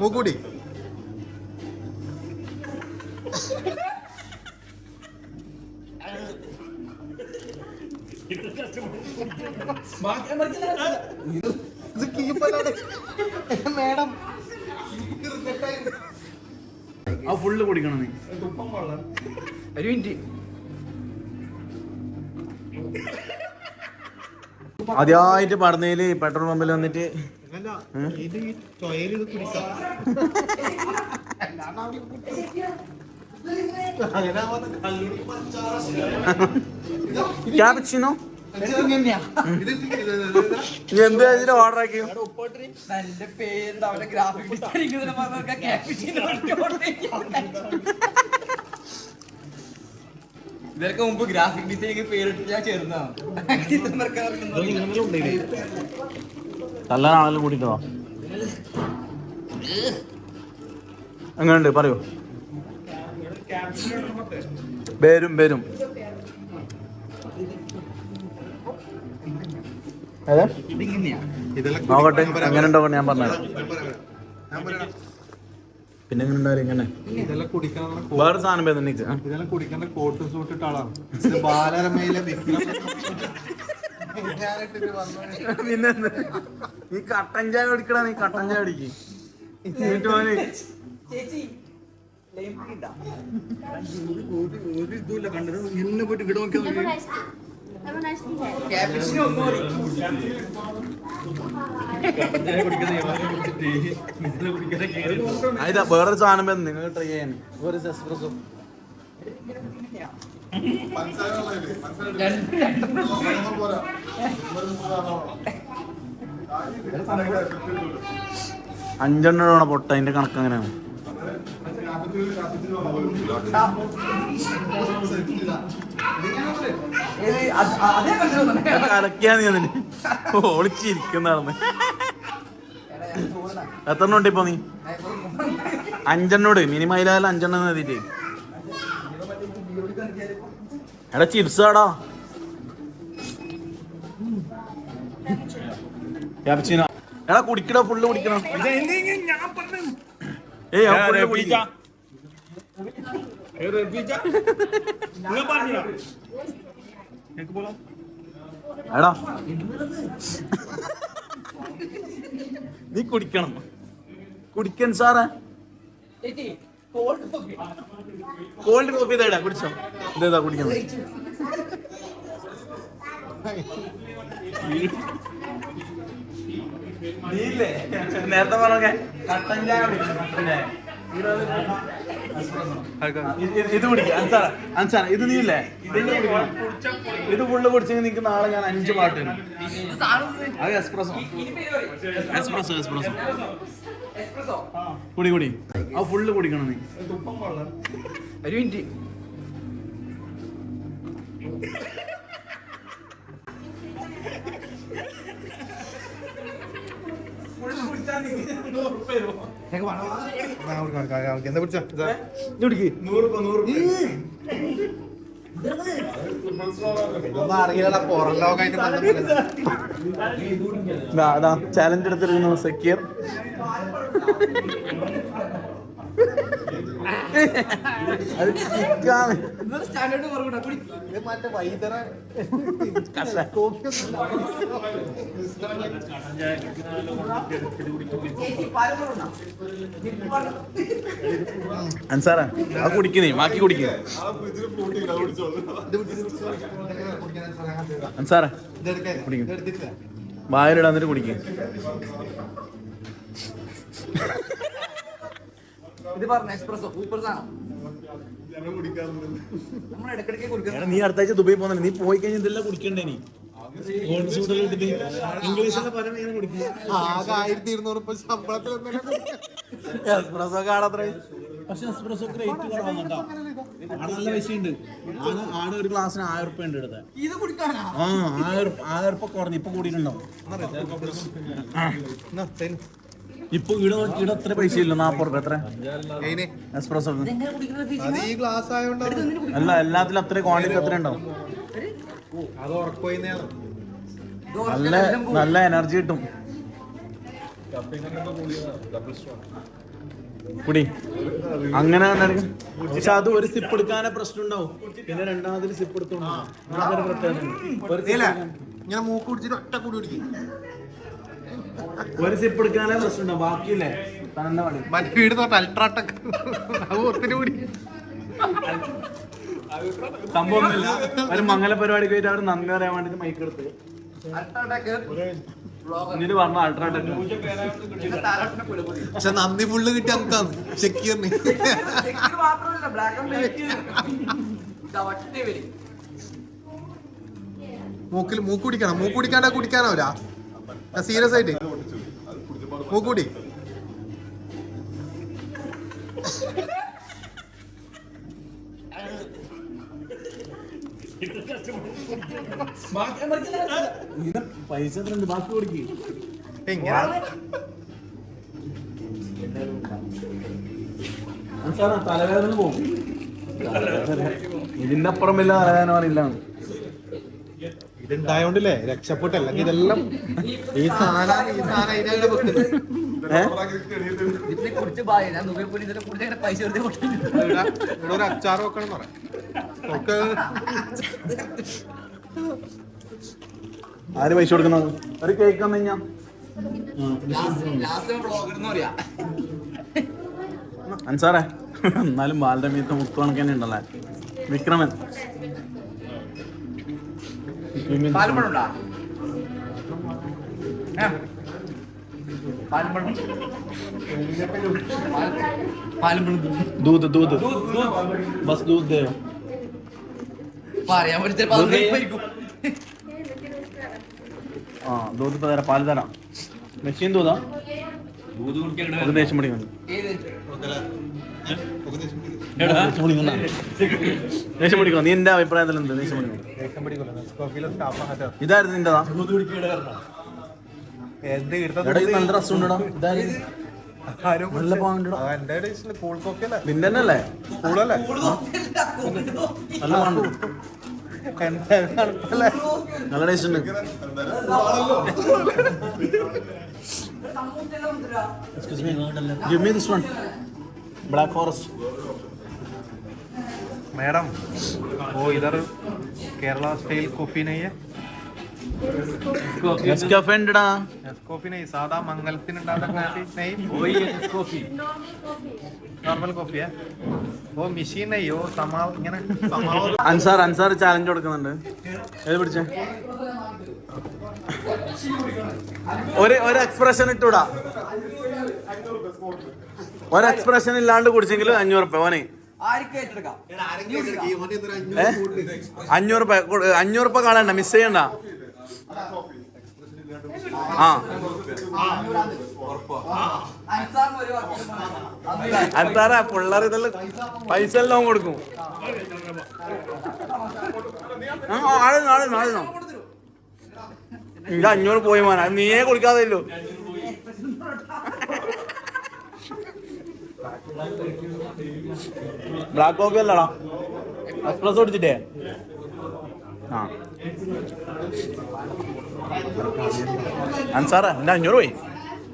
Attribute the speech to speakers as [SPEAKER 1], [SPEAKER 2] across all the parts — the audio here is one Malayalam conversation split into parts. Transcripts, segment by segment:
[SPEAKER 1] മൂക്കൂടി ഇത് കീപ്പലാണ് മേഡം.
[SPEAKER 2] ആ ഫുള്ള് കുടിക്കണം നീ.
[SPEAKER 3] ഒരു മിനിറ്റ്.
[SPEAKER 2] ആദ്യമായിട്ട് പറഞ്ഞതിൽ പെട്രോൾ പമ്പിൽ വന്നിട്ട് ക്യാപിച്ചിനോ
[SPEAKER 3] തന്നെയാ
[SPEAKER 1] ഇത് ഇത് ഇത് ഇത്
[SPEAKER 2] എന്ത് ഓർഡർ ആക്കി
[SPEAKER 3] നല്ല പേര് ഗ്രാഫിക് ഇതൊക്കെ മുമ്പ് ഗ്രാഫിക് ഡിസൈനിങ് പേരിട്ട് ഞാൻ ചേർന്നതാണ്
[SPEAKER 2] ആളെല്ലാം കൂട്ടിട്ടോ എങ്ങനെയുണ്ട്? പറയൂ. വരും വരും. നോക്കട്ടെ എങ്ങനെ ഉണ്ടാവും ഞാൻ പറഞ്ഞു
[SPEAKER 1] ഞാൻ പറയാം. ഞാൻ പറയാം.
[SPEAKER 2] പിന്നെ എങ്ങനെ ഉണ്ടാവും ഇങ്ങനെ വേറെ സാധനം
[SPEAKER 1] ഇതെല്ലാം കുടിക്കാൻ കോട്ട് സൂട്ട് ഇട്ട ആളാണ് ബാലരമയിലെ
[SPEAKER 2] പിന്നെ? നീ കട്ടൻ ചായ കുടിക്കടാ നീ കട്ടൻ ചായ കുടിക്ക്. എന്നിട്ട് മോനെ.
[SPEAKER 1] എന്നെ പോയിട്ട് ഇവിടെ നോക്കി
[SPEAKER 2] വേറൊരു സാധനം നിങ്ങൾ ട്രൈ ചെയ്യാൻ. ഒരു എക്സ്പ്രസ്സോ അഞ്ചെണ്ണ പൊട്ട അതിന്റെ കണക്ക് അങ്ങനെയാണ്
[SPEAKER 3] കലക്കിയാന്ന് അത് അതേ കണ്ടിരുന്നു
[SPEAKER 2] കലക്കിയാ നീ അതിന്. ഒളിച്ചിരിക്കുന്നതാണ്. എത്ര എണ്ണം ഉണ്ട് ഇപ്പൊ നീ? അഞ്ചെണ്ണോട് മിനിമം അതിലായാലും അഞ്ചെണ്ണം എഴുതിട്ട് എടാ ചിപ്സ് ആടാ. എടാ കുടിക്കണ. ഫുള്ള് കുടിക്കണം ഏയ് ആ ഫുള്ള് കുടിക്കാം. എടാ. നീ കുടിക്കണം. കുടിക്കൻ സാറേ.
[SPEAKER 3] കോൾഡ് കോഫി
[SPEAKER 2] തേടാ ഇതാ കുടിച്ചോ. ഇതേതാ കുടിക്കണം നീയില്ലേ നേരത്തെ പറഞ്ഞ കട്ടൻ ചായ. ഇത് കുടിക്ക അൻസാറ അൻസാറ ഇത് നീല്ലേ? ഇത് നീ കുടിക്കണം. ഇത് ഫുള്ള് കുടിച്ചെങ്കിൽ നിനക്ക് നാളെ ഞാൻ അഞ്ച് പാട്ട് വരും അത് എക്സ്പ്രസോ എക്സ്പ്രസോ എക്സ്പ്രസോ കുടി കുടി. ആ ഫുള്ള് കുടിക്കണം നീ.
[SPEAKER 3] ഒരു മിനിറ്റ്.
[SPEAKER 1] എന്താ പിടിച്ച
[SPEAKER 2] ചാലഞ്ച് എടുത്തിരുന്നു സക്കീർ. അൻസാറ അത് കുടിക്കുന്നേ ബാക്കി കുടിക്കുന്നു അൻസാറ കുടിക്കും.
[SPEAKER 1] ഇതെടുത്തിട്ടില്ല
[SPEAKER 2] കുടിക്കും
[SPEAKER 3] ഇത് പറഞ്ഞ എക്സ്പ്രസോ സൂപ്പർ സാധനം. നമ്മൾ ഇടക്കിടക്ക് കൊടുക്കുന്നത്
[SPEAKER 2] എടാ, നീ അടുത്താഴ്ച ദുബായി പോകുന്നില്ല നീ പോയി കഴിഞ്ഞാൽ ഇതെല്ലാം കുടിക്കണ്ടേ നീ? ഇംഗ്ലീഷിലെ പരം ഇങ്ങനെ കുടിക്കുക
[SPEAKER 1] ആകെ ആയിരത്തി ഇരുന്നൂറ് ഇപ്പൊ ശമ്പളത്തിൽ
[SPEAKER 2] എക്സ്പ്രസ് ഒക്കെ ആടത്ര പക്ഷെ എക്സ്പ്രസ് ഒക്കെ റേറ്റ് കുറവാണ് കേട്ടോ. ആടെ നല്ല പൈസയുണ്ട് ആടെ ആടെ ഒരു ഗ്ലാസ്സിന് ആയിരം റുപ്യ ഉണ്ട് എടുത്തത് ആ ആയിരം ആയിരം റുപ്യ കുറഞ്ഞു ഇപ്പൊ കൂടിയിട്ടുണ്ടാവും. ഇപ്പൊ ഇവിടെ ഇവിടെ എത്ര പൈസ ഇല്ല നാപ്പത് റുപ്യ എത്ര എക്സ്പ്രസ് അല്ല എല്ലാത്തിലും അത്ര ക്വാണ്ടിറ്റി എത്ര ഉണ്ടാവും. നല്ല നല്ല എനർജി കിട്ടും. കുടി. അങ്ങനെ. പക്ഷെ അത് ഒരു സിപ്പ് എടുക്കാനേ പ്രശ്നം ഉണ്ടാവും. പിന്നെ രണ്ടാമതിൽ സിപ്പ് എടുത്തോണ്ടാവും പ്രത്യേകത
[SPEAKER 4] ഇങ്ങനെ മൂക്ക് കുടിച്ചിട്ട് ഒറ്റ കൂടി പിടിക്കും
[SPEAKER 2] ഒരു സിപ്പ് എടുക്കാനേ പ്രശ്നമുണ്ടോ ബാക്കിയില്ലേ? തന്നെ പണി.
[SPEAKER 4] മറ്റേ വീട് തൊട്ട് അൾട്രാടെക്. അത് ഒത്തിരി കൂടി.
[SPEAKER 2] സംഭവമൊന്നുമില്ല. ഒരു മംഗല പരിപാടിക്ക് പോയിട്ട് അവർ നന്ദി പറയാൻ വേണ്ടിട്ട് മൈക്ക് എടുത്ത്. എന്നിട്ട് പറഞ്ഞു അൾട്രാടെക്.
[SPEAKER 4] പക്ഷെ നന്ദി ഫുള്ള് കിട്ടി നമുക്കാണ് ഷക്കീറിന് മൂക്കിൽ മൂക്ക് കുടിക്കണം. മൂക്ക് കുടിക്കാണ്ട് കുടിക്കാനാവില്ല സീരിയസ് ആയിട്ട്? പൂക്കൂടി
[SPEAKER 2] ഇത് പൈസ ബാക്കി കൊടുക്കി തലവേദന പോകും. ഇതിന്റെ അപ്പുറം വലിയ തലവേദന പറയില്ല
[SPEAKER 4] ഇതുണ്ടായോണ്ടല്ലേ അല്ലെങ്കിൽ ഇതെല്ലാം ഈ സാധനം ഈ സാധനം വെക്കുന്നത്. ഇവിടെ ഒരു അച്ചാർ വെക്കണം പറയാം
[SPEAKER 2] ആര് പൈസ കൊടുക്കുന്നത്? ഒരു കേക്ക്
[SPEAKER 3] വന്നു കഴിഞ്ഞാ.
[SPEAKER 2] അൻസാറേ എന്നാലും ബാലരമീത്ത് മീത്ത മുത്തു കണക്കന്നെ ഉണ്ടല്ലേ? വിക്രമൻ.
[SPEAKER 3] പാൽപ്പഴുണ്ടാ പാൽപ്പഴം പാൽപ്പഴം
[SPEAKER 2] दूध दूध बस दूध दे
[SPEAKER 3] പറയാൻ പറ്റും ചിലപ്പോ അത് കഴിപ്പായിരിക്കും.
[SPEAKER 2] हाँ दूध तो तेरा पाल तरा മെഷീൻ ദൂതാ അത് ദേഷ്യം പിടിക്കുന്നു
[SPEAKER 3] ഏത്
[SPEAKER 2] ദേഷ്യം നീ എന്റെ അഭിപ്രായത്തിൽ എന്ത് ദേഷ്യം ഇതായിരുന്നു നിന്റെതാ. നല്ല രസം ഉണ്ടടാ ഇതായിരുന്നു നല്ല പാണ്ടുടാ
[SPEAKER 4] കൂൾ കോഫി അല്ലേ
[SPEAKER 2] നിന്റെ തന്നെ അല്ലേ? നല്ല പാണ്ടു നല്ല ടേസ്റ്റ് ഉണ്ട്. me. ബ്ലാക്ക് me
[SPEAKER 4] मैडम वो इधर केरला स्टाइल कॉफी नहीं है
[SPEAKER 2] नेस्कैफे ഉണ്ടടാ
[SPEAKER 4] कॉफी नहीं सादा मंगल दिन ഇങ്ങനെ?
[SPEAKER 2] അൻസാർ അൻസാർ ചാലഞ്ച് കൊടുക്കുന്നുണ്ട്. ഏത് പിടിച്ചേ? ഒരു ഒരു എക്സ്പ്രഷൻ ഇട്ടൂടാ. ഒരു എക്സ്പ്രഷൻ ഇല്ലാണ്ട് കുടിച്ചെങ്കിൽ അഞ്ഞൂറ് ഓനെ അഞ്ഞൂറ് അഞ്ഞൂറ് രൂപ കാണണ്ട മിസ് ചെയ്യണ്ട. ആ. പിള്ളേർ ഇതെല്ലാം പൈസ എല്ലാം കൊടുക്കും. ആ ആളുന്നു ആളുന്നു നാളെ ഇല്ല അഞ്ഞൂറ് പോയി മോനെ നീയേ കൊടുക്കാതെ ഇല്ലോ ബ്ലാക്ക് കോഫി അല്ലടാ എക്സ്പ്രസ് കുടിച്ചിട്ടേ ആ അൻസാറാ എന്റെ അഞ്ഞൂറ് പോയി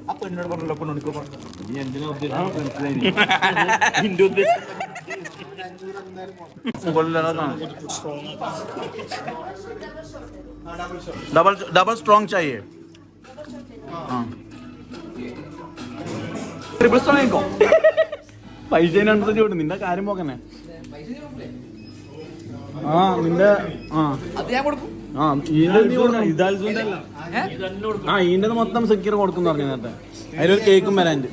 [SPEAKER 2] അപ്പൊ എന്നോട് പറഞ്ഞല്ലോ കൊണ്ടു നീ എന്തിനാ ഉദ്ദേശിച്ചത് എന്റെ ഉദ്ദേശം डबल डबल स्ट्रॉन्ग चाहिए हाँ ട്രിപ്പിൾ സ്ട്രോങ് ആയിക്കോ പൈസ അനുസരിച്ച് വിടും നിന്റെ കാര്യം പോക്കന്നെ. ആ നിന്റെ ആ.
[SPEAKER 3] അത് ഞാൻ കൊടുക്കും
[SPEAKER 2] ആ ഇതിന്റെ നീ കൊടുക്കണം
[SPEAKER 3] ഏ?
[SPEAKER 2] ആ ഇതിന്റെ മൊത്തം സെക്യൂർ കൊടുക്കും പറഞ്ഞു നേരത്തെ. അതിലൊരു കേക്കും വരാൻ എന്ത്?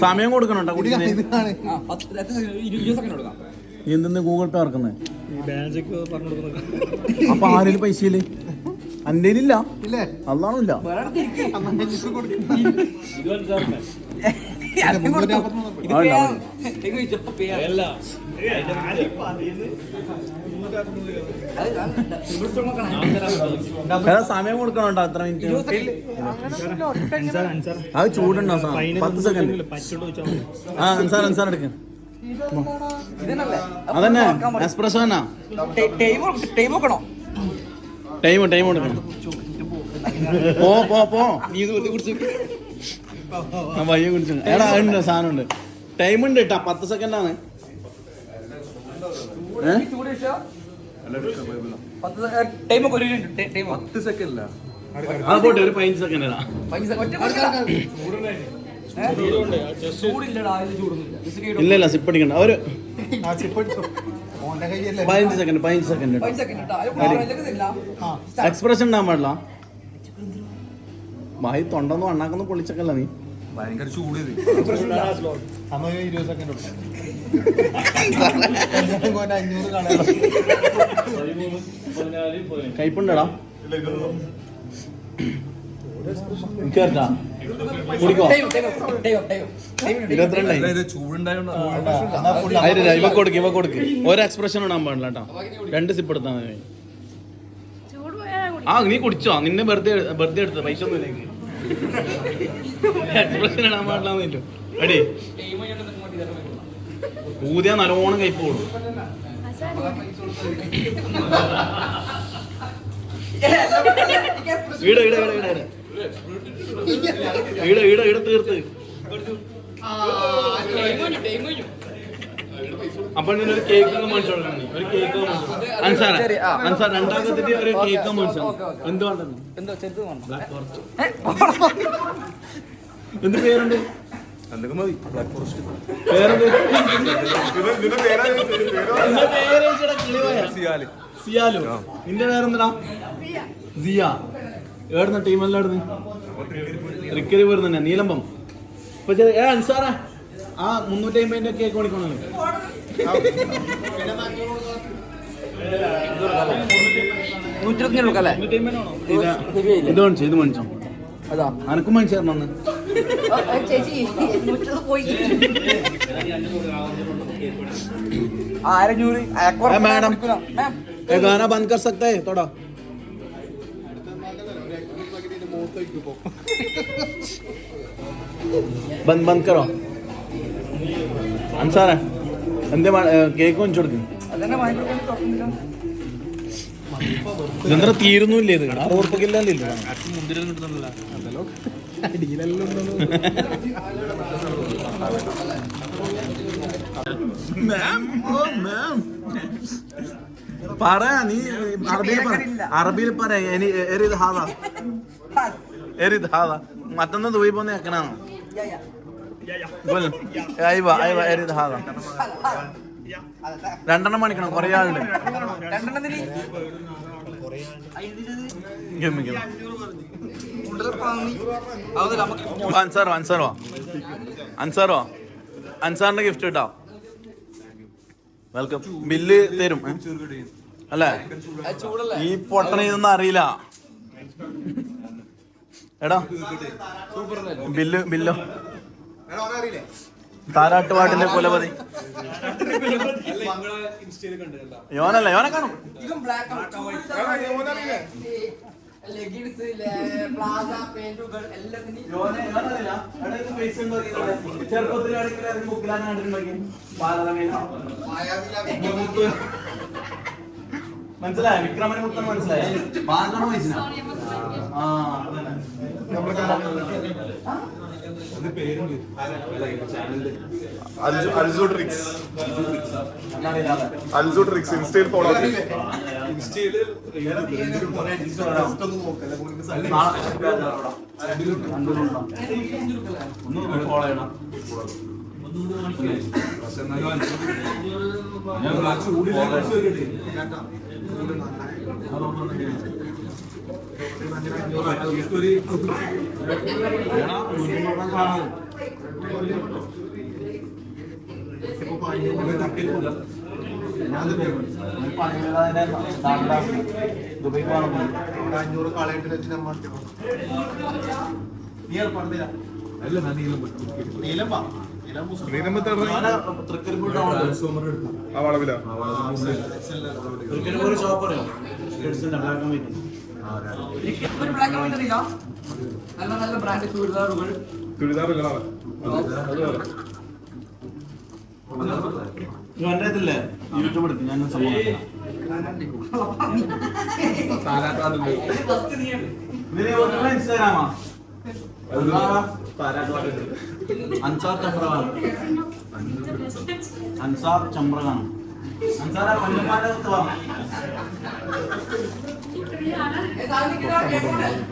[SPEAKER 2] സമയം കൊടുക്കണം നീ എന്തെന്ന് ഗൂഗിൾ പേ ഇറക്കുന്നത് അപ്പൊ ആരെങ്കിലും പൈസ അന്റെ ഇല്ല? സമയം കൊടുക്കണം കേട്ടോ അത്ര മിനിറ്റ്? അത് ചൂടുണ്ടോ പത്ത് സെക്കൻഡ്. ആ അൻസാർ അൻസാർ എടുക്ക.
[SPEAKER 3] ഇതന്നല്ലേ?
[SPEAKER 2] അതന്നെ. എക്സ്പ്രസ് തന്നെ
[SPEAKER 3] ടൈം നോക്കണോ
[SPEAKER 2] ടൈം ടൈം കൊടുക്കണം പോ പോ പോ. നീ ഇത് കുടിച്ചു ആ പയ്യെ കുടിച്ചു. എടാ ഉണ്ട് സാധനം ഉണ്ട്. ടൈം ഉണ്ട് കേട്ടാ പത്ത് സെക്കൻഡ് ആണ്?
[SPEAKER 3] പത്ത്
[SPEAKER 1] സെക്കൻഡ്
[SPEAKER 2] പോട്ടെ ഒരു പതിനഞ്ച് സെക്കൻഡ് ഇല്ല ഇല്ല സിപ്പ് അടിക്കണ്ട. ഒരു പതിനഞ്ച് സെക്കൻഡ് പതിനഞ്ച് സെക്കൻഡ്. എക്സ്പ്രഷൻ ഉണ്ടാകാൻ പാടില്ല. ഭായി തൊണ്ടെന്ന് വണ്ണാക്കൊന്നും പൊളിച്ചക്കല്ല നീ.
[SPEAKER 1] ഭയങ്കര ചൂട്
[SPEAKER 2] കയ്പുണ്ടടാ. അതില്ല ഇവ കൊടുക്ക് ഇവ കൊടുക്ക്. ഒരു എക്സ്പ്രഷൻ ഇടാൻ പാടില്ല കേട്ടോ. രണ്ട് സിപ്പ് എടുത്താൽ മതി.
[SPEAKER 5] ചൂട് പോയാൽ കുടി
[SPEAKER 2] ആ നീ കുടിച്ചോ. നിന്നെ ബർത്ത്ഡേ ബർത്ത്ഡേ എടുത്ത പൈസ ഒന്നും ഇല്ലെങ്കിൽ എക്സ്പ്രഷൻ ഇടാൻ പാടില്ല അടി. ഊതിയാ നല്ലോണം കയ്പോളൂ ഈട ഈട ഈട ഈട ഈട ഈട ഈട തീർത്ത്. അപ്പോൾ ഞാൻ ഒരു കേക്ക് മേടിച്ചു ഒരു കേക്ക്
[SPEAKER 3] ആ.
[SPEAKER 2] അൻസാർ രണ്ടാമത്തെ ഒരു കേക്ക് മേടിച്ചു
[SPEAKER 3] ഓക്കേ, ഓക്കേ.
[SPEAKER 2] എന്ത് വേണ്ടത്
[SPEAKER 3] എന്തോ ചെറുത്
[SPEAKER 2] ബ്ലാക്ക് ഫോറസ്റ്റ് എന്ത് പേരുണ്ട്?
[SPEAKER 1] എന്തൊക്കെ മതി. ബ്ലാക്ക് ഫോറസ്റ്റ്
[SPEAKER 2] പേരെന്ത്? നിന്റെ പേര് ചോദിച്ചെടാ, കിളിവായ.
[SPEAKER 1] സിയാൽ.
[SPEAKER 2] സിയാലു? നിന്റെ പേരെന്താ സിയ. ഏടുന്ന ടീമെല്ലാം തൃക്കരി റിക്കരി തന്നെ നീലമ്പം. ഇപ്പൊ ചെറിയ- ഏ അൻസാറാ. ആ മുന്നൂറ്റി അമ്പതിന്റെ
[SPEAKER 3] ഹെവി ആയില്ലേ?
[SPEAKER 2] ഇത് മേടിച്ചോ ഇത് മേടിച്ചോ.
[SPEAKER 3] അതാ.
[SPEAKER 2] അനക്കും ಬಂದ್ ಬಂದ್ കറോ. ಅನ್ಸಾರ ಅಂದೆ കേക്ക് വാങ്ങിച്ചു കൊടുക്കും. ഇതെന്താ തീരുന്നില്ലേ ഇത്? അറുപത് ഉറപ്പൊക്കില്ലാന്നില്ല മാം ഓ oh, മാം പറ നീ അറബിയിൽ പറ. അറബിയിൽ പറ ഇനി എരിത് ഹാദാ. എരിത് ഹാദാ. മറ്റൊന്ന് ദൂയി പോന്ന എക്കനാണ് ബോൽ അയവ അയവ എരിത് ഹാദാ. രണ്ടെണ്ണം മണിക്കണം കൊറേ ആളുണ്ട്. അൻസാറോ അൻസാറോ. അൻസാറോ അൻസാറിന്റെ ഗിഫ്റ്റ് കിട്ടാം? വെൽക്കം ബില്ല് തരും? അല്ലേ? ഈ പൊട്ടണ ഇതൊന്നും അറിയില്ല. എടാ. ബില്ല് ബില്ലോ. താരാട്ടുപാട്ടിന്റെ കുലപതി യോനല്ല? യോനെ കാണും.
[SPEAKER 3] ഇതും ബ്ലാക്ക് ലെഗിൻസ് പ്ലാസ പെയിന്റുകൾ എല്ലാത്തിനും
[SPEAKER 2] മനസ്സിലായ? വിക്രമന് മുത്തം മനസ്സിലായ? വയസ്സിന ആ അതന്നെ.
[SPEAKER 4] അൽസു ട്രിക്സ് അൽസു ട്രിക്സ് ഇൻസ്റ്റയിൽ ഫോളോ ചെയ്യും.
[SPEAKER 2] ഒന്ന് ഫോളോ ചെയ്യണം. ദുബൈ പോകണം
[SPEAKER 4] അഞ്ഞൂറ് കളയിട്ട് വെച്ച് നമ്മൾ
[SPEAKER 2] നീ ഏർപ്പാട് തരാം
[SPEAKER 4] നീലമ്പ
[SPEAKER 2] തൃക്കരിപ്പൂർ
[SPEAKER 4] ആ വളവില
[SPEAKER 2] തൃക്കരിപ്പൂർ ഷോപ്പ് അറിയോ കിഡ്സിന്റെ ബ്ലാക്ക് ആൻഡ് വൈറ്റ്
[SPEAKER 3] ഒരു ബ്ലാക്ക് ആൻഡ് വൈറ്റ് നല്ല നല്ല ബ്രാൻഡ് ചുരിദാറുകൾ
[SPEAKER 2] യൂട്യൂബ് എടുത്ത് ഞാൻ സംഭവം ഇൻസ്റ്റാഗ്രാമാ അൻസാർ ചമ്രകാണ് അൻസാർ ചമ്രകാണ് അൻസാർ പഞ്ചമാല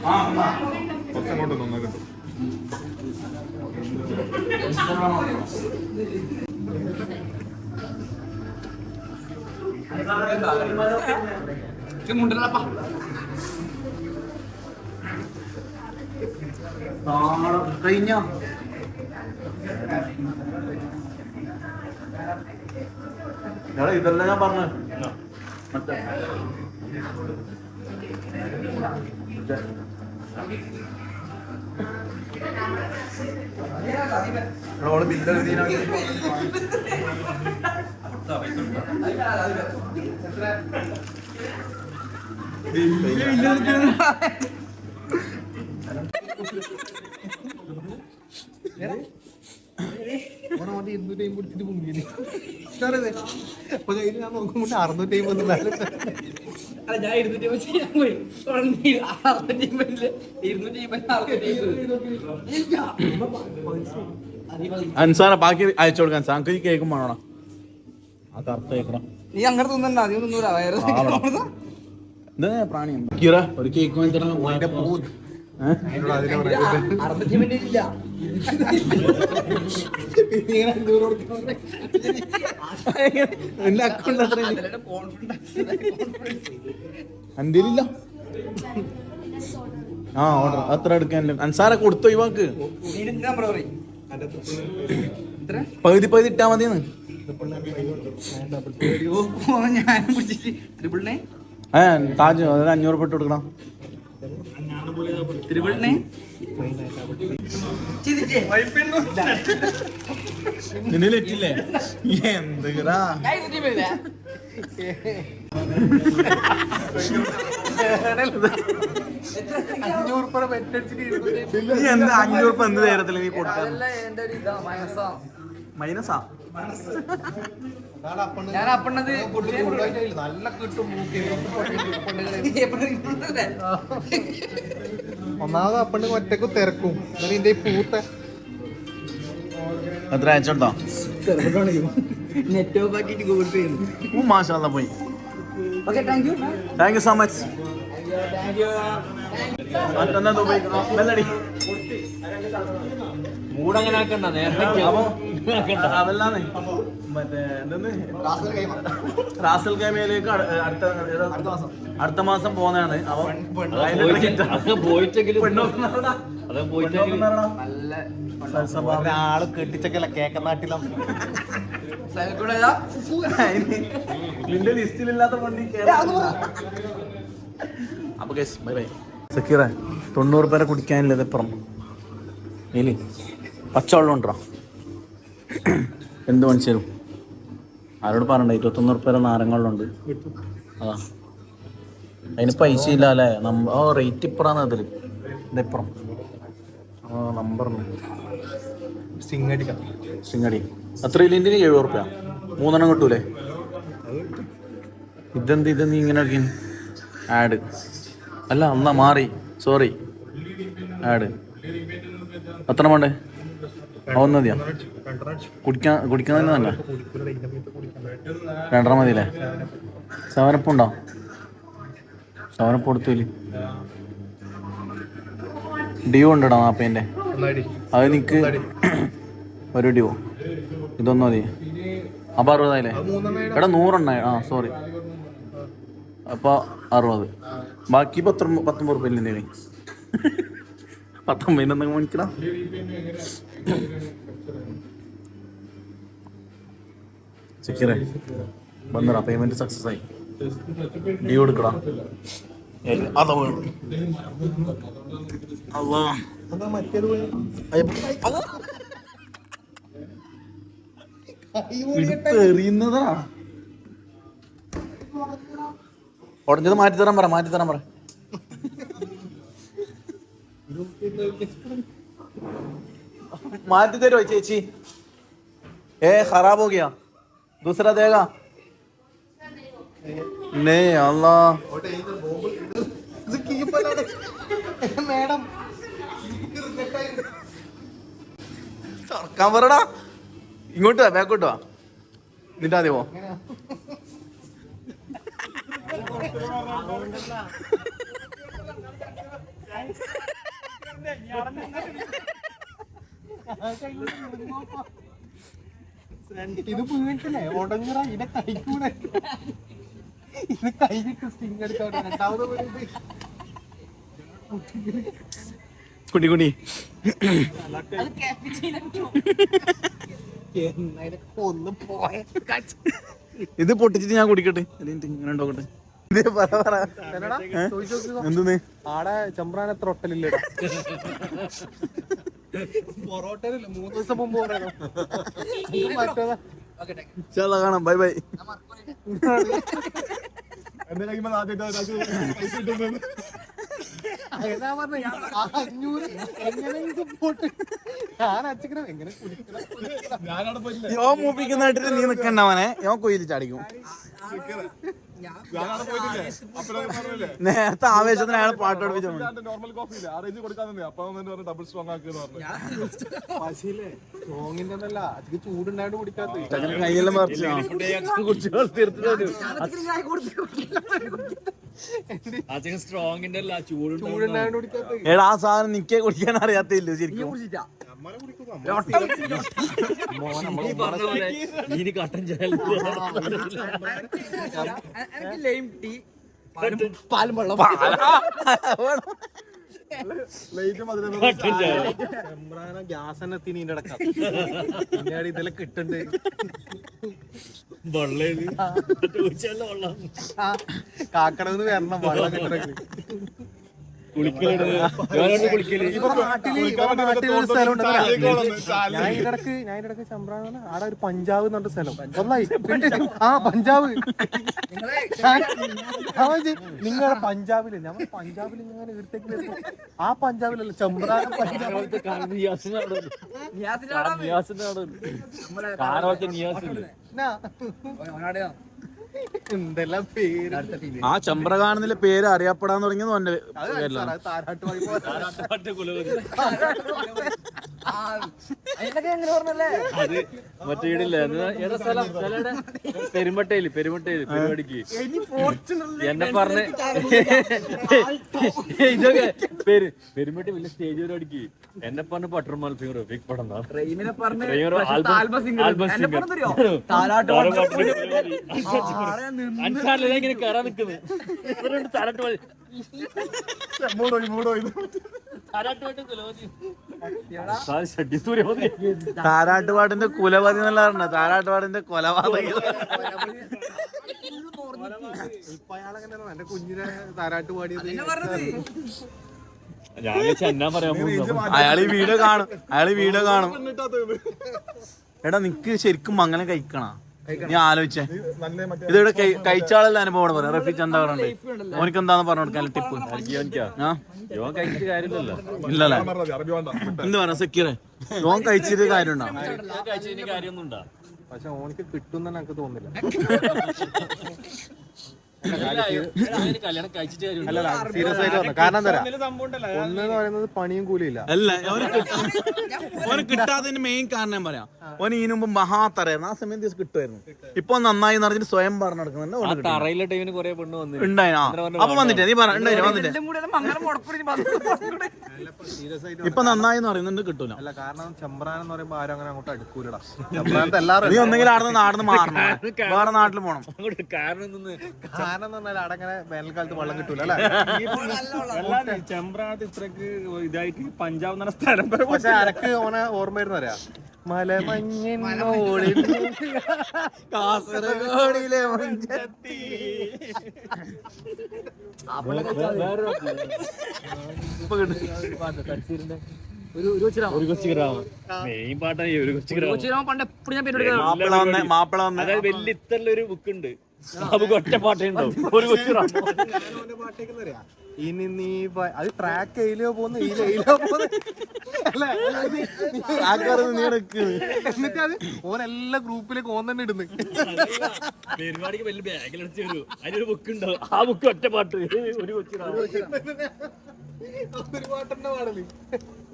[SPEAKER 2] ആ എന്നാ.
[SPEAKER 4] കുറച്ചങ്ങോട്ട് നന്നാ കിട്ടും
[SPEAKER 2] ഇൻസ്റ്റാഗ്രാം
[SPEAKER 3] മുണ്ടല്ലപ്പാ
[SPEAKER 2] ഇതല്ല ഞാൻ പറഞ്ഞു? മറ്റേ.
[SPEAKER 4] ഓൾ ബില്ല് എഴുതിയാണ് ഇരുന്നൂറ്റി അമ്പത് പിടിച്ചിട്ട് മുങ്ങിയത് അപ്പൊ കയ്യിൽ ഞാൻ നോക്കുമ്പോൾ അറുന്നൂറ്റി അമ്പത്
[SPEAKER 3] ഞാൻ ഇരുന്നൂറ്റി അമ്പത് അറുന്നൂറ്റി അമ്പതിൽ ഇരുന്നൂറ്റി അമ്പത് അറുന്നൂറ്റി
[SPEAKER 2] അൻസാറ ബാക്കി അയച്ചു കൊടുക്കാൻ സാങ്ക് കേൾക്കും വേണോ ആ കറുത്ത കേൾക്കണം
[SPEAKER 3] നീ അങ്ങനെ തിന്നണ്ട തിന്നൂല.
[SPEAKER 2] കിറ. ഒരു കേക്ക് വാങ്ങിത്തരണം
[SPEAKER 3] അറുന്നൂറ്റി അമ്പത് ഇല്ല.
[SPEAKER 2] എന്റെ അക്കൗണ്ട് അത്ര എന്റെ ആ ഓർഡർ അത്ര എടുക്കാൻ അൻസാറെ കൊടുത്തു
[SPEAKER 3] ഇവാക്ക്
[SPEAKER 2] പകുതി പകുതി ഇട്ടാ മതിയെന്ന്. താജ് അതായത് അഞ്ഞൂറ് പെട്ട് കൊടുക്കണം.
[SPEAKER 3] ട്രിപ്പിൾ നയൻ
[SPEAKER 2] നിന്നെ ലെറ്റില്ലേ? എന്തുകടാ
[SPEAKER 3] ഞാൻ ഇരുന്നൂറ്റി അമ്പതില്ല
[SPEAKER 4] അഞ്ഞൂറ് രൂപ വെറ്റടിച്ചിട്ട് ഇരുന്നൂറ്റി
[SPEAKER 2] നീ എന്ത് നേരത്തിൽ രൂപ എന്ത് നേരത്തിൽ നീ കൊടുക്കാൻ മൈനസാ?
[SPEAKER 3] ഞാൻ അപ്പണ്ണത്
[SPEAKER 4] നല്ല കിട്ടും മൂക്കി. ഒന്നാമത് അപ്പണ്ട് ഒറ്റയ്ക്ക് തിരക്കും. ഇതിന്റെ പൂത്ത.
[SPEAKER 2] എത്ര അയച്ചോട്ടോ
[SPEAKER 3] നെറ്റ് ഓഫ് ആക്കിയിട്ട് ഗൂഗിൾ പേ ചെയ്യുന്നു.
[SPEAKER 2] മാഷാല്ല പോയി. Okay thank you thank
[SPEAKER 3] you so
[SPEAKER 2] much thank you
[SPEAKER 3] മൂടങ്ങനെ ആക്കണ്ട നേരത്തെ
[SPEAKER 2] അപ്പൊ അതല്ലാന്നേ. മറ്റേ എന്തെന്ന്? റാസൽ അടുത്ത? അടുത്ത മാസം. പോകുന്നതാണ്. അവൻ
[SPEAKER 3] പോയിട്ടെങ്കിലും അത്
[SPEAKER 4] ആൾ കെട്ടിച്ചക്കല്ല കേക്ക നാട്ടിലാണ്
[SPEAKER 3] സൈക്കിള
[SPEAKER 2] നിന്റെ ലിസ്റ്റിലില്ലാത്ത വണ്ടി അപ്പൊ ഗൈസ് ബൈ ബൈ സക്കീറ തൊണ്ണൂറ് പേരെ കുടിക്കാനില്ലത് ഇപ്പുറം ഇനി പച്ചവെള്ളം ഉണ്ടോ? എന്ത് മനുഷ്യരും ആരോട് പറയണ്ട ഇരുപത്തൊന്നൂറ് പേരെ നാരങ്ങളുണ്ട് അതാ അതിന് പൈസ ഇല്ല അല്ലേ? നമ്മ ഓ റേറ്റ് ഇപ്പറാണ് അതിൽ ഇതിപ്പുറം ആ
[SPEAKER 4] നമ്പർ അടിക്കാം
[SPEAKER 2] സിംഗടി അത്ര ഇല്ലെങ്കിൽ എഴുപത് റുപ്യ മൂന്നെണ്ണം കിട്ടൂലേ? ഇതെന്ത് ഇത് നീ ഇങ്ങനെ ആഡ്? അല്ല എന്നാ മാറി. Sorry ad. എത്ര വേണ്ടേ ഒന്ന് മതിയോ? കുടിക്കാൻ കുടിക്കാൻ തന്നെ രണ്ടര മതി അല്ലേ ഉണ്ടോ? സവനപ്പ് കൊടുത്തില്ല ഡ്യൂ ഉണ്ടോ
[SPEAKER 4] ഒന്നടി.
[SPEAKER 2] അത് നിക്ക്. ഒരു ഡ്യൂ. ഇതൊന്നും മതി. അപ്പൊ അറുപതായില്ലേ? എടാ നൂറെണ്ണ. ആ സോറി അപ്പോൾ അറുപത്. ബാക്കി പത്ത് പത്തൊമ്പത് റുപ്യ ഇല്ലേ പത്തൊമ്പതിന് എന്തെങ്കിലും മേടിക്കടാ സെക്യൂറേ വന്നടാ പേയ്മെന്റ് സക്സസ് ആയി. ഡ്യൂ കൊടുക്കടാ. അതാ എറിയുന്നതാ ഉടഞ്ഞത് മാറ്റി തരാൻ പറ മാറ്റി തരാൻ പറ. മാറ്റി തരുമോ ചേച്ചി? ഏ ഖറാബ് ഹോ ഗയാ ദൂസറ ദേഗ
[SPEAKER 4] നേ അല്ലാ മേഡം
[SPEAKER 2] തുറക്കാൻ പറടാ. ഇങ്ങോട്ട് വാ ബാക്കോട്ട് വാ. നിന്റെ ആദ്യം പോ. Thank you.
[SPEAKER 4] ഇത് വീട്ടില്ലേ ഉടങ്ങറ ഇനെ കഴിക്കൂല ഇത് കഴിഞ്ഞിട്ട് സ്റ്റിങ് എടുത്തോട്ടെ രണ്ടാമത് കുണി
[SPEAKER 2] കുടി
[SPEAKER 4] ഒന്ന് പോയ.
[SPEAKER 2] ഇത് പൊട്ടിച്ചിട്ട് ഞാൻ കുടിക്കട്ടെ? ഇങ്ങനെ ഉണ്ടോക്കട്ടെ? എന്തെന്ന്?
[SPEAKER 4] ആടെ ചമ്പ്രാൻ എത്ര ഒട്ടലില്ലേ പൊറോട്ടയിലില്ല മൂന്ന് ദിവസം മുമ്പ്
[SPEAKER 2] ചല കാണാം. Bye
[SPEAKER 4] bye. പറഞ്ഞ അഞ്ഞൂറ് പോട്ട്? ഞാൻ അച്ഛക്കണം എങ്ങനെ കുടിക്കണം?
[SPEAKER 2] മൂപ്പിക്കുന്നായിട്ട് നീ നിക്കണ്ടവനെ യോ കൊയിൽ ചാടിക്കും. നേരത്തെ ആവേശത്തിന് അയാൾ പാട്ട് പഠിപ്പിച്ചു
[SPEAKER 1] നോർമൽ കോഫി ഇല്ല ആറേജ് കൊടുക്കാൻ തന്നെ അപ്പൊ പറഞ്ഞു ഡബിൾ സ്ട്രോങ് പറഞ്ഞു
[SPEAKER 4] പശിയില്ലേ സ്ട്രോങ്ങിന്റെ ഒന്നല്ല അധികം ചൂടുണ്ടായിട്ട് കുടിക്കാത്ത
[SPEAKER 2] ചങ്ങനെ കയ്യെല്ലാം പറിച്ചു
[SPEAKER 3] സ്ട്രോങ്ങിന്റെ അല്ല ചൂടുണ്ട്
[SPEAKER 4] ചൂടുണ്ടായിട്ട് കുടിക്കാത്ത
[SPEAKER 2] എടാ ആ സാധനം നിക്കേ കുടിക്കാൻ അറിയാത്തില്ല ശരിക്കും
[SPEAKER 3] ഇനി കട്ടൻ ചായ ലൈം ടീ പാലും. വെള്ളം
[SPEAKER 4] ഗ്യാസ് തന്നെ പിന്നീട് ഇതെല്ലാം കിട്ടണ്ട്. കാക്കടന്ന് വരണം വെള്ളം കിട്ടണമെങ്കിൽ ഇതിടക്ക് ചമ്പ്രാന ആടെ ഒരു പഞ്ചാബ് എന്ന് പറഞ്ഞ സ്ഥലം. ഒന്നായി. ആ പഞ്ചാബ് നിങ്ങളെ പഞ്ചാബിൽ നമ്മൾ പഞ്ചാബിൽ ഇങ്ങനെ ഇടത്തേക്ക് ആ പഞ്ചാബിലല്ല ചമ്പ്രാന പഞ്ചാബ്? എന്തെല്ലാം പേര്?
[SPEAKER 2] ആ ചമ്പ്ര കാണുന്നില്ല പേര് അറിയപ്പെടാൻ തുടങ്ങിയത് എന്റെ
[SPEAKER 4] അത്
[SPEAKER 3] മറ്റേ ഇടില്ല ഏതാ സ്ഥലം? പരിപാടിക്ക് എന്നെ പറഞ്ഞ ഇതൊക്കെ പേര് പെരുമട്ടി വലിയ സ്റ്റേജ് പരിപാടിക്ക് എന്നെ പറഞ്ഞ ബട്ടർ സിംഗർ ബിഗ് പടം പറഞ്ഞു ഇങ്ങനെ സിംഗർ. നിക്കുന്നത് താരാട്ട് പാടി ഇങ്ങനെ കയറാൻ നിൽക്കുന്നത് സൂര്യ മതി
[SPEAKER 2] താരാട്ടുപാടിന്റെ കുലപതി എന്നല്ല പറഞ്ഞ താരാട്ടുപാടിന്റെ കൊലപാതക
[SPEAKER 4] ഇപ്പൊ അയാളെങ്ങനെയാണോ എന്റെ കുഞ്ഞിനെ താരാട്ട് പാടിയത്
[SPEAKER 2] അയാൾ ഈ വീഡിയോ കാണും. അയാൾ ഈ വീഡിയോ കാണും. എടാ നിക്ക് ശരിക്കും അങ്ങനെ കഴിക്കണ? നീ ആലോചിച്ചേ. ഇതിവിടെ കഴിച്ചാളല്ല അനുഭവമാണ് പറയാം റഫീഖ് എന്താ പറയണ്ടേ ഓനിക്ക് എന്താന്ന് പറഞ്ഞു കൊടുക്കാൻ ടിപ്പ്? ഇല്ലല്ലേ? എന്ത് പറയാ സെക്യൂറേ ഓൻ കഴിച്ചിട്ട് കാര്യമുണ്ടോ?
[SPEAKER 3] ഉണ്ടാവും
[SPEAKER 4] പക്ഷെ ഓനിക്ക് കിട്ടും തന്നെ എനിക്ക് തോന്നുന്നില്ല.
[SPEAKER 3] കല്യാണം കഴിച്ചിട്ട് കാര്യമുണ്ട്.
[SPEAKER 4] സീരിയസ് ആയിട്ട് പറഞ്ഞു കാരണം എന്താ ഒന്ന് എന്ന് പറയുന്നത് പണിയും കൂലിയില്ല.
[SPEAKER 2] അല്ല ഓന് കിട്ട- കിട്ടാത്തതിന്റെ മെയിൻ കാരണം ഞാൻ പറയാം. ഓന് ഇതിനു മുമ്പ് മഹാത്തറയായിരുന്നു ആ സമയത്ത് കിട്ടുമായിരുന്നു. ഇപ്പൊ നന്നായി എന്ന് പറഞ്ഞിട്ട് സ്വയം പറഞ്ഞു നടക്കുന്നുണ്ട് ഓന് കിട്ടും.
[SPEAKER 3] തറയിലെ ടൈമിന് കൊറേ പെണ്ണ് വന്നു
[SPEAKER 2] ഉണ്ടായിനാ അപ്പൊ വന്നിട്ടേ നീ പറ ഉണ്ടായില്ല വന്നിട്ടേ.
[SPEAKER 4] സീരിയസ് ആയിട്ട്
[SPEAKER 2] ഇപ്പൊ നന്നായി എന്ന് പറയുന്നുണ്ട് കിട്ടൂല.
[SPEAKER 4] അല്ല കാരണം ചെമ്പ്രാൻ എന്ന് പറയുമ്പോ ആരും അങ്ങനെ അങ്ങോട്ട് അടുക്കൂലടാ. ചെമ്പ്രാനത്തെ എല്ലാവരും
[SPEAKER 2] നീ ഒന്നെങ്കിലും ആടുന്ന് നാടിന്ന് മാറണം. വേറെ നാട്ടിൽ പോണം.
[SPEAKER 3] അങ്ങോട്ട് കാരണം
[SPEAKER 4] കാരണം എന്ന് പറഞ്ഞാൽ അടങ്ങനെ വേനൽക്കാലത്ത് വെള്ളം കിട്ടൂല അല്ലേ?
[SPEAKER 6] ചെമ്പ്രാനത്ത് ഇത്രക്ക് ഇതായിട്ട് പഞ്ചാബ് എന്ന സ്ഥലം
[SPEAKER 4] പക്ഷെ അനക്ക് ഓനെ ഓർമ്മ വരുന്ന അറിയാ? മലമഞ്ഞിനോളിൽ
[SPEAKER 2] കാസർഗോഡിലെ മുഞ്ചത്തി. മാപ്പിള വന്ന് മാപ്പിള വന്നേ.
[SPEAKER 3] അതായത് വലിയ ഇത്തരം ഒരു ബുക്ക് ഉണ്ട് നമുക്ക് ഒറ്റ പാട്ടേ ഉണ്ടാവും ഒരു കൊച്ചു ഗ്രാമം
[SPEAKER 4] ഇനി നീ അത് ട്രാക്ക് എയിലോ പോകുന്നു എയിലോ പോകുന്നു.
[SPEAKER 2] നീ എടുക്ക്
[SPEAKER 4] എന്നിട്ട് അത് ഓൻ ഗ്രൂപ്പിലേക്ക് ഓൻ തന്നെ ഇടുന്നു.
[SPEAKER 3] പരിപാടിക്ക് വലിയ ബാഗിലടിച്ച് വരൂ അതിനൊരു ബുക്ക് ഉണ്ടാവും ആ ബുക്ക് ഒറ്റ പാട്ട്. ഒരു കൊച്ചു
[SPEAKER 4] ഒരു പാട്ടെന്നെ പാടൽ.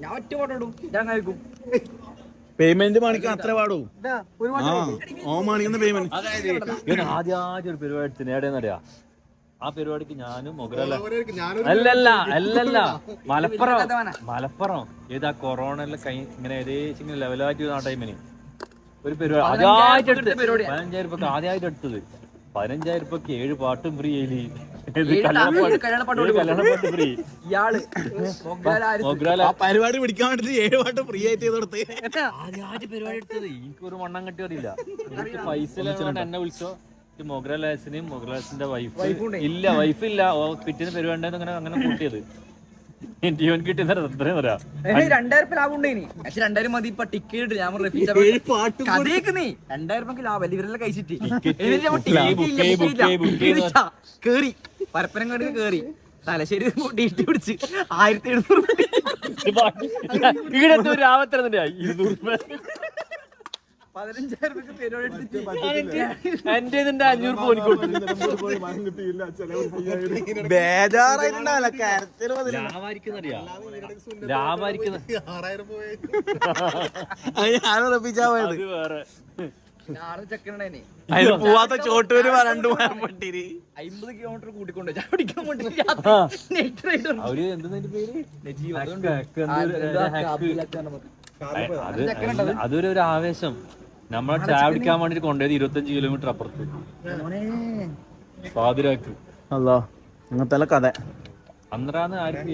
[SPEAKER 3] ഞാൻ ഒറ്റ പാട്ട് ഇടും ഞാൻ കഴിക്കും
[SPEAKER 2] പേയ്മെന്റ് മണിക്ക് അത്ര പാടൂ ഓ മാണിക്കുന്ന പേയ്മെന്റ്
[SPEAKER 7] ഇവൻ ആദ്യമായിട്ട് ഒരു പരിപാടി എടുത്തിന് എവിടെയെന്നറിയാ ആ പരിപാടിക്ക് ഞാനും മൊഗറല്ല
[SPEAKER 4] പാട്ട്
[SPEAKER 7] അല്ലല്ല അല്ലല്ല. മലപ്പുറം മലപ്പുറം. ഏതാ കൊറോണ കൈ ഇങ്ങനെ ഏകദേശം ഇങ്ങനെ ലെവലായിട്ട് ആ ടൈമിന് ഒരു പരിപാടി ആദ്യമായിട്ട് എടുത്ത് പതിനഞ്ചായിരം ആദ്യമായിട്ട് എടുത്തത് പതിനഞ്ചായിരം രൂപക്ക് ഏഴ് പാട്ടും ഫ്രീ ആയി ഇത് കല്യാണപ്പാട്ട്
[SPEAKER 3] കല്യാണപ്പാട്ട്
[SPEAKER 7] ഏഴ് കല്യാണപ്പാട്ട് ഫ്രീ
[SPEAKER 3] ഇയാൾ
[SPEAKER 7] മൊഗ്രാല
[SPEAKER 2] ആ പരിപാടി പിടിക്കാൻ വേണ്ടി ഏഴ് പാട്ട് ഫ്രീ ആയിട്ട് ചെയ്ത് കൊടുത്ത്
[SPEAKER 7] ആദ്യമായിട്ട് പരിപാടി എടുത്തത്. എനിക്ക് ഒരു മണ്ണം കെട്ടി അറിയില്ല. എനിക്ക് പൈസ എന്നെ വിളിച്ചോ? മൊഗ്രാലാസിനെയും മൊഗ്രാലാസിന്റെ വൈഫ് ഇല്ല വൈഫ് ഇല്ല. പിറ്റേന്ന് പരിപാടി അങ്ങനെ അങ്ങനെ കൂട്ടിയത്. ജീവൻ
[SPEAKER 3] രണ്ടായിരം ലാഭം ഇനി പക്ഷെ രണ്ടായിരം മതി ഇപ്പൊ ടിക്കറ്റ് ഞാൻ റഫീജ കഥയൊക്കെ നീ. രണ്ടായിരം രൂപ ലാഭം ഇവരെല്ലാം കഴിച്ചിട്ട്. കേറി. കേറി. തലശ്ശേരി ഡീറ്റ് പിടിച്ച് ആയിരത്തി എഴുന്നൂറ്
[SPEAKER 7] ഇരുന്നൂറ് രൂപ
[SPEAKER 3] പതിനഞ്ചായിരം രൂപ
[SPEAKER 7] എന്റെ ഇതിന്റെ അഞ്ഞൂറ്
[SPEAKER 2] ബേജാറായിട്ടുണ്ടാവില്ല കരത്തിൽ
[SPEAKER 4] പോയി
[SPEAKER 2] ഞാൻ ഉറപ്പിച്ചാ പോയത്.
[SPEAKER 7] വേറെ.
[SPEAKER 2] പോവാത്ത ചോട്ടൂര് രണ്ടു മരം പെട്ടിരി
[SPEAKER 3] അമ്പത് കിലോമീറ്റർ കൂട്ടിക്കൊണ്ട് വേണ്ടി
[SPEAKER 7] അത് അതൊരു ആവേശം. നമ്മളെ ചായ പിടിക്കാൻ വേണ്ടിട്ട് കൊണ്ടുപോയത് ഇരുപത്തഞ്ച് കിലോമീറ്റർ അപ്പുറത്ത്. പാതിരാക്ക്
[SPEAKER 2] അല്ലോ അങ്ങനത്തെ കഥ.
[SPEAKER 7] അന്നേരാന്ന് ആർക്കും